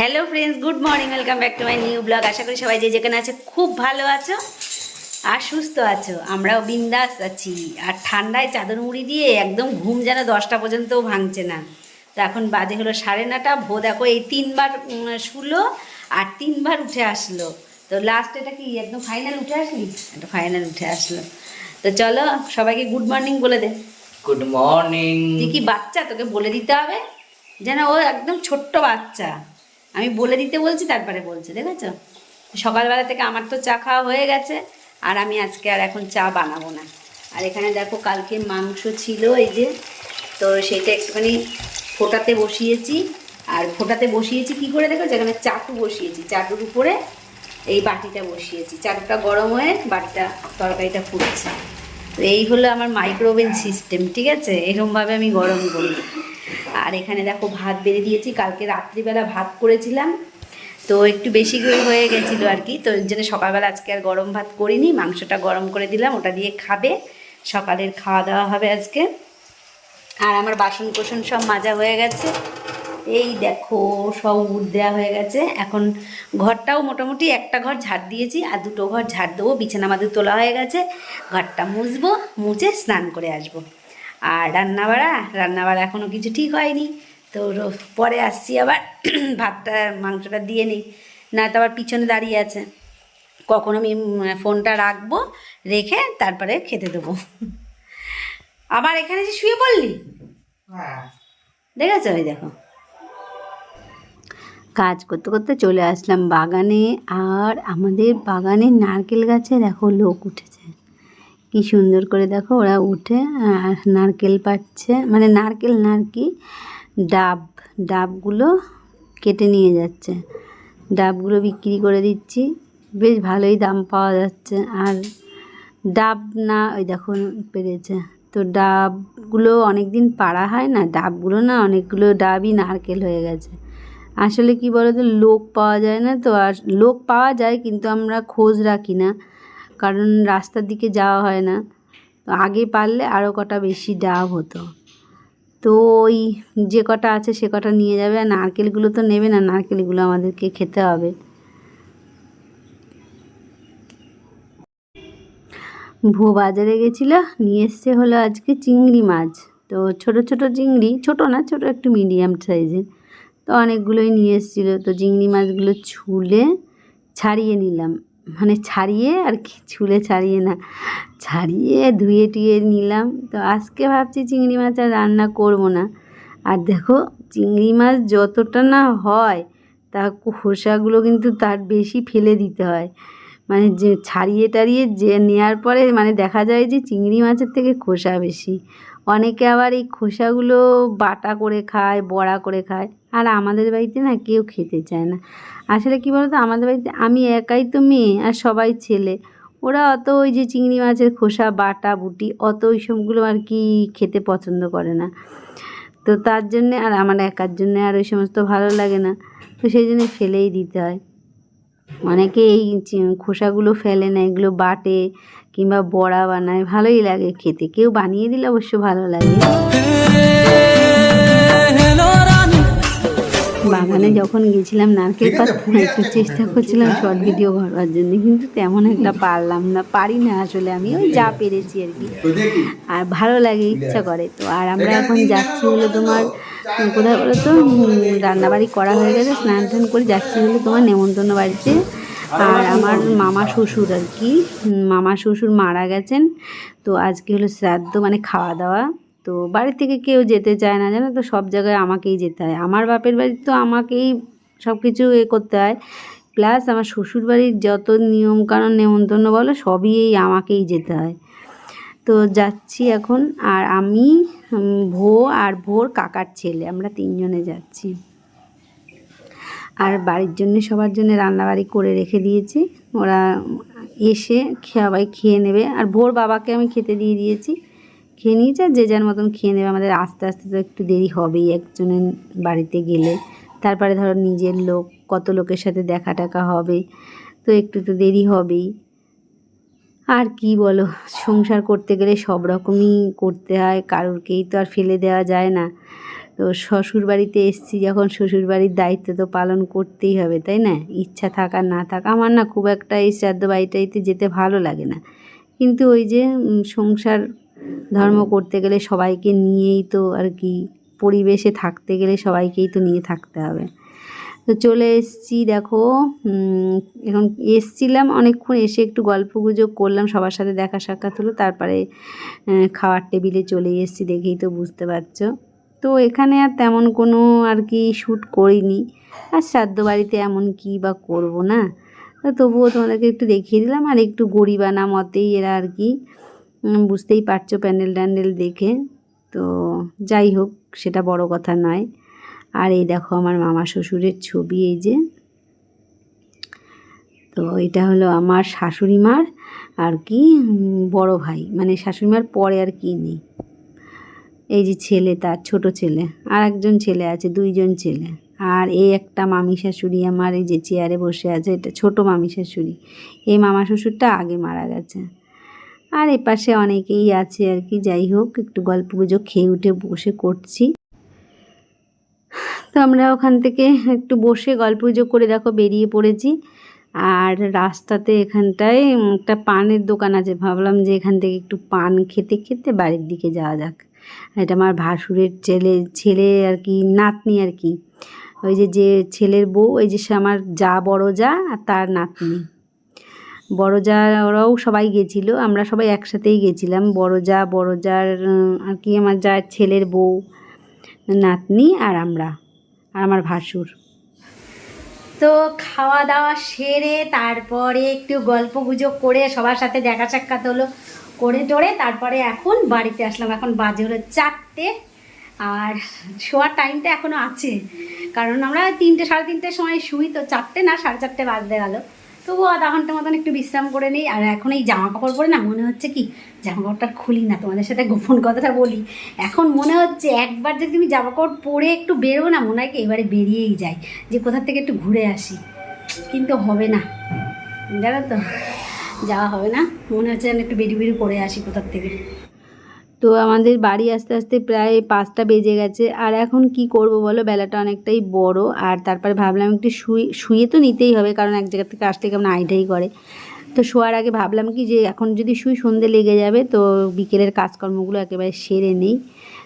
Hello friends good morning welcome back to my new blog আশা করি সবাই যে যেখানে আছে খুব ভালো আছো আর সুস্থ আছো। আমরাও বিন্দাস আছি। আর ঠান্ডায় চাদর মুড়ি দিয়ে একদম ঘুম যেন দশটা পর্যন্তও ভাঙছে না। তো এখন বাজে হলো সাড়ে নটা ভো দেখো এই তিনবার শুলো আর তিনবার উঠে আসলো। তো লাস্ট এটা কি একদম ফাইনাল উঠে আসলি? একটা ফাইনাল উঠে আসলো। তো চলো সবাইকে গুড মর্নিং বলে দে। গুড মর্নিং তুই কি বাচ্চা তোকে বলে দিতে হবে যেন ও একদম ছোট্ট বাচ্চা। আমি বলে দিতে বলছি, তারপরে বলছে, দেখেছ? সকালবেলা থেকে আমার তো চা খাওয়া হয়ে গেছে, আর আমি আজকে আর এখন চা বানাবো না। আর এখানে দেখো, কালকে মাংস ছিল, এই যে, তো সেটা একটুখানি ফোটাতে বসিয়েছি। আর ফোটাতে বসিয়েছি কি করে দেখো যেখানে চাটু বসিয়েছি, চাটুর উপরে এই বাটিটা বসিয়েছি। চাটুটা গরম হয়ে বাটিটা, তরকারিটা ফুটছে। তো এই হলো আমার মাইক্রোওভেন সিস্টেম ঠিক আছে? এরকমভাবে আমি গরম করি। আর এখানে দেখো ভাত বেড়ে দিয়েছি, কালকে রাত্রিবেলা ভাত করেছিলাম। তো একটু বেশি করে হয়ে গেছিল আর কি, তো এর জন্য সকালবেলা আজকে আর গরম ভাত করিনি, মাংসটা গরম করে দিলাম, ওটা দিয়ে খাবে, সকালের খাওয়া দাওয়া হবে আজকে। আর আমার বাসন কোসন সব মাজা হয়ে গেছে। এই দেখো, সব উঠ দেওয়া হয়ে গেছে। এখন ঘরটাও মোটামুটি একটা ঘর ঝাড় দিয়েছি, আর দুটো ঘর ঝাড় দেবো, বিছানা মাদুর তোলা হয়ে গেছে। ঘরটা মুছবো, মুছে স্নান করে আসব। আর রান্নাবাড়া রান্নাবাড়া এখনও কিছু ঠিক হয়নি। তো পরে আসছি আবার ভাতটা মাংসটা দিয়ে নিই। না তো আবার পিছনে দাঁড়িয়ে আছে। কখন আমি ফোনটা রাখব রেখে তারপরে খেতে দেবো। আবার এখানে যে শুয়ে পড়লি? দেখেছ? ওই দেখো। কাজ করতে করতে চলে আসলাম বাগানে আর আমাদের বাগানে নারকেল গাছে দেখো লোক উঠেছে। কি সুন্দর করে দেখো, ওরা উঠে নারকেল পাচ্ছে মানে নারকেল নারকি ডাব, ডাবগুলো কেটে নিয়ে যাচ্ছে। ডাবগুলো বিক্রি করে দিচ্ছি, বেশ ভালোই দাম পাওয়া যাচ্ছে। আর ডাব না, ওই দেখো পেরেছে। তো ডাবগুলো অনেক দিন পাড়া হয় না, ডাবগুলো না অনেকগুলো ডাবই নারকেল হয়ে গেছে। আসলে কি বলো তো লোক পাওয়া যায় না তো, আর লোক পাওয়া যায় কিন্তু আমরা খোঁজ রাখি না। কারণ রাস্তার দিকে যাওয়া হয় না। তো আগে পারলে আরও কটা বেশি ডাব হতো। তো ওই যে কটা আছে সে কটা নিয়ে যাবে। আর নারকেলগুলো তো নেবে না, নারকেলগুলো আমাদেরকে খেতে হবে। ভো বাজারে গেছিল, নিয়ে এসছে হলো আজকে চিংড়ি মাছ। তো ছোট ছোট চিংড়ি, ছোট না, ছোট একটু মিডিয়াম সাইজের তো অনেকগুলোই নিয়ে এসেছিল। তো চিংড়ি মাছগুলো ছুলে ছাড়িয়ে নিলাম। মানে ছাড়িয়ে আর কি ছুলে ছাড়িয়ে না, ছাড়িয়ে ধুয়ে টুয়ে নিলাম। তো আজকে ভাবছি চিংড়ি মাছ আর রান্না করব না। আর দেখো, চিংড়ি মাছ যতটা না হয়, তা খোসাগুলো কিন্তু তার বেশি ফেলে দিতে হয়। মানে যে ছাড়িয়ে টাড়িয়ে যে নেওয়ার পরে মানে দেখা যায় যে চিংড়ি মাছের থেকে খোসা বেশি। অনেকে আবার এই খোসাগুলো বাটা করে খায়, বড়া করে খায়। আর আমাদের বাড়িতে না কেউ খেতে চায় না। আসলে কী বলতো? আমাদের বাড়িতে আমি একাই তো মেয়ে আর সবাই ছেলে। ওরা অত ওই যে চিংড়ি মাছের খোসা, বাটা, বুটি, অত ওই সবগুলো আর কি খেতে পছন্দ করে না। তো তার জন্যে আর আমার একার জন্যে আর ওই সমস্ত ভালো লাগে না। তো সেই জন্য ফেলেই দিতে হয়। অনেকে এই খোসাগুলো ফেলে না, এগুলো বাটে কিংবা বড়া বানায়, ভালোই লাগে খেতে। কেউ বানিয়ে দিলে অবশ্য ভালো লাগে। বাগানে যখন গেছিলাম নারকেল পাততে একটু চেষ্টা করছিলাম শর্ট ভিডিও করবার জন্য কিন্তু তেমন একটা পারলাম না পারি না আসলে আমি ওই যা পেরেছি আর কি। আর ভালো লাগে ইচ্ছা করে। তো আর আমরা এখন যাচ্ছি হলো তোমার কোথায় বলো তো? রান্নাবাড়ি করা হয়ে গেছে স্নান টান করে যাচ্ছি হলো তোমার নেমন্তন্ন বাড়িতে। আর আমার মামা শ্বশুর আর কি। মামা শ্বশুর মারা গেছেন। তো আজকে হলো শ্রাদ্ধ মানে খাওয়া দাওয়া। তো বাড়ি থেকে কেউ যেতে চায় না, জানো তো? সব জায়গায় আমাকেই যেতে হয়। আমার বাপের বাড়ি তো আমাকেই সব কিছু এ করতে হয়। প্লাস আমার শ্বশুর বাড়ির যত নিয়মকানুন নেমন্তন্ন বলো, সবই এই আমাকেই যেতে হয়। তো যাচ্ছি এখন, আর আমি ভো আর ভোর কাকার ছেলে, আমরা তিনজনে যাচ্ছি। আর বাড়ির জন্য, সবার জন্য রান্নাবাড়ি করে রেখে দিয়েছি। ওরা এসে সবাই খেয়ে নেবে। আর ভোর বাবাকে আমি খেতে দিয়ে দিয়েছি। খেয়ে নিয়েছে যে যার মতন খেয়ে নেবে। আমাদের আস্তে আস্তে তো একটু দেরি হবেই একজনের বাড়িতে গেলে। তারপরে ধরো নিজের লোক, কত লোকের সাথে দেখা টাকা হবে, তো একটু তো দেরি হবেই। আর কি বলো, সংসার করতে গেলে সব রকমই করতে হয়, কারোরকেই তো আর ফেলে দেওয়া যায় না। তো শ্বশুর বাড়িতে এসছি যখন, শ্বশুর বাড়ির দায়িত্ব তো পালন করতেই হবে, তাই না? ইচ্ছা থাকা না থাকা, আমার না খুব একটা এই শ্রাদ্ধ বাড়িটাইতে যেতে ভালো লাগে না। কিন্তু ওই যে সংসার ধর্ম করতে গেলে সবাইকে নিয়েই তো আর কি পরিবেশে থাকতে গেলে সবাইকেই তো নিয়ে থাকতে হবে। তো চলে এসছি দেখো এখন এসছিলাম অনেকক্ষণ এসে একটু গল্প গুজব করলাম সবার সাথে দেখা সাক্ষাৎ হলো তারপরে খাওয়ার টেবিলে চলে এসছি দেখেই তো বুঝতে পারছ। তো এখানে আর তেমন কোনো আর কি শ্যুট করিনি আর শ্রাদ্ধ বাড়িতে এমন কি বা করব না? তবুও তোমাদেরকে একটু দেখিয়ে দিলাম আর একটু গরিবানা মতেই এরা আর কি বুঝতেই পারছ প্যান্ডেল ট্যান্ডেল দেখে। তো যাই হোক, সেটা বড় কথা নয়। আর এই দেখো আমার মামা শ্বশুরের ছবি, এই যে। তো এটা হলো আমার শাশুড়ি মার আর কি বড় ভাই। মানে শাশুড়ি মার পরে আর কি নেই। এই যে ছেলে, তার ছোট ছেলে। আর একজন ছেলে আছে, দুইজন ছেলে। আর এই একটা মামি শাশুড়ি আমার, এই যে চেয়ারে বসে আছে, এটা ছোট মামি শাশুড়ি। এই মামা শ্বশুরটা আগে মারা গেছে। আর এ পাশে অনেকেই আছে আর কি। যাই হোক, একটু গল্প গুজব খেয়ে উঠে বসে করছি। তো আমরা ওখান থেকে একটু বসে গল্প গুজব করে দেখো, বেরিয়ে পড়েছি। আর রাস্তাতে এখানটায় একটা পানের দোকান আছে। ভাবলাম যে এখান থেকে একটু পান খেতে খেতে বাড়ির দিকে যাওয়া যাক। এটা আমার ভাসুরের ছেলে ছেলে আর কি, নাতনি আর কি। ওই যে যে ছেলের বউ, ওই যে সে আমার যা বড় যা আর তার নাতনি। বড় যা ওরাও সবাই গেছিল, আমরা সবাই একসাথেই গেছিলাম। বড় যা বড় যার আর কি আমার যার ছেলের বউ, নাতনি আর আমরা, আর আমার ভাসুর। তো খাওয়া দাওয়া সেরে তারপরে একটু গল্প গুজব করে সবার সাথে দেখা সাক্ষাৎ হলো, করে টোরে তারপরে এখন বাড়িতে আসলাম। এখন বাজে হলো চারটে আর শোয়ার টাইমটা এখনও আছে। কারণ আমরা তিনটে, সাড়ে তিনটের সময় শুই, তো চারটে না, সাড়ে চারটে বাজতে গেল। তবুও আধা ঘণ্টা মতন একটু বিশ্রাম করে নিই, আর এখন এই জামা কাপড় পরে না মনে হচ্ছে কি জামা কাপড়টা খুলি না, তোমাদের সাথে গোপন কথাটা বলি। এখন মনে হচ্ছে একবার যদি তুমি জামা কাপড় পরে একটু বেরো না, মনে হয় এবারে বেরিয়েই যায় যে কোথা থেকে একটু ঘুরে আসি। কিন্তু হবে না। জানো তো, যাওয়া হবে না। মনে হচ্ছে একটু বেরিয়ে বেরিয়ে করে আসি কোথার থেকে। তো আমাদের বাড়ি আস্তে আস্তে প্রায় পাঁচটা বেজে গেছে। আর এখন কি করব বলো? বেলাটা অনেকটাই বড়। আর তারপরে ভাবলাম একটু শুয়ে শুয়ে তো নিতেই হবে, কারণ এক জায়গা থেকে আসতে কেমন আইটাই করে। তো শোয়ার আগে ভাবলাম কি যে এখন যদি শুই, সন্ধে লেগে যাবে, তো বিকেলের কাজকর্মগুলো একেবারে সেরে নেই।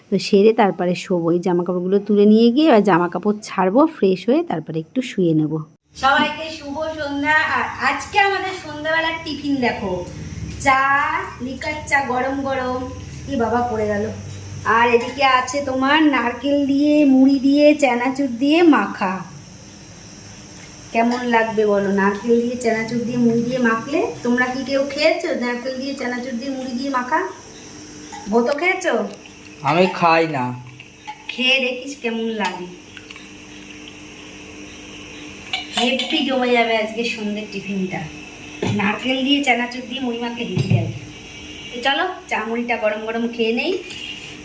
তো সেরে তারপরে শোবো। এই জামা কাপড়গুলো তুলে নিয়ে গিয়ে জামা কাপড় ছাড়বো ফ্রেশ হয়ে তারপরে একটু শুয়ে নেব। সবাইকে শুভ সন্ধ্যা। আর আজকে আমাদের সন্ধ্যাবেলার টিফিন দেখো। চা, লিকার চা, গরম গরম। কি বাবা পড়ে গেল। আর এদিকে আছে তোমার নারকেল দিয়ে মুড়ি দিয়ে চানাচুর দিয়ে মাখা। কেমন লাগবে বলো? নারকেল দিয়ে চানাচুর দিয়ে মুড়ি দিয়ে মাখলে? তোমরা কি কেউ খেয়েছো? নারকেল দিয়ে চানাচুর দিয়ে মুড়ি দিয়ে মাখা? ভোতো খেয়েছো? আমি খাই না। খেয়ে দেখিস কেমন লাগে। হেভি জমে যাবে আজকে সন্ধ্যের টিফিনটা। নারকেল দিয়ে চানাচুর দিয়ে মুড়ি মাখে হেভি যাবে চলো চা মুড়িটা গরম গরম খেয়ে নেই।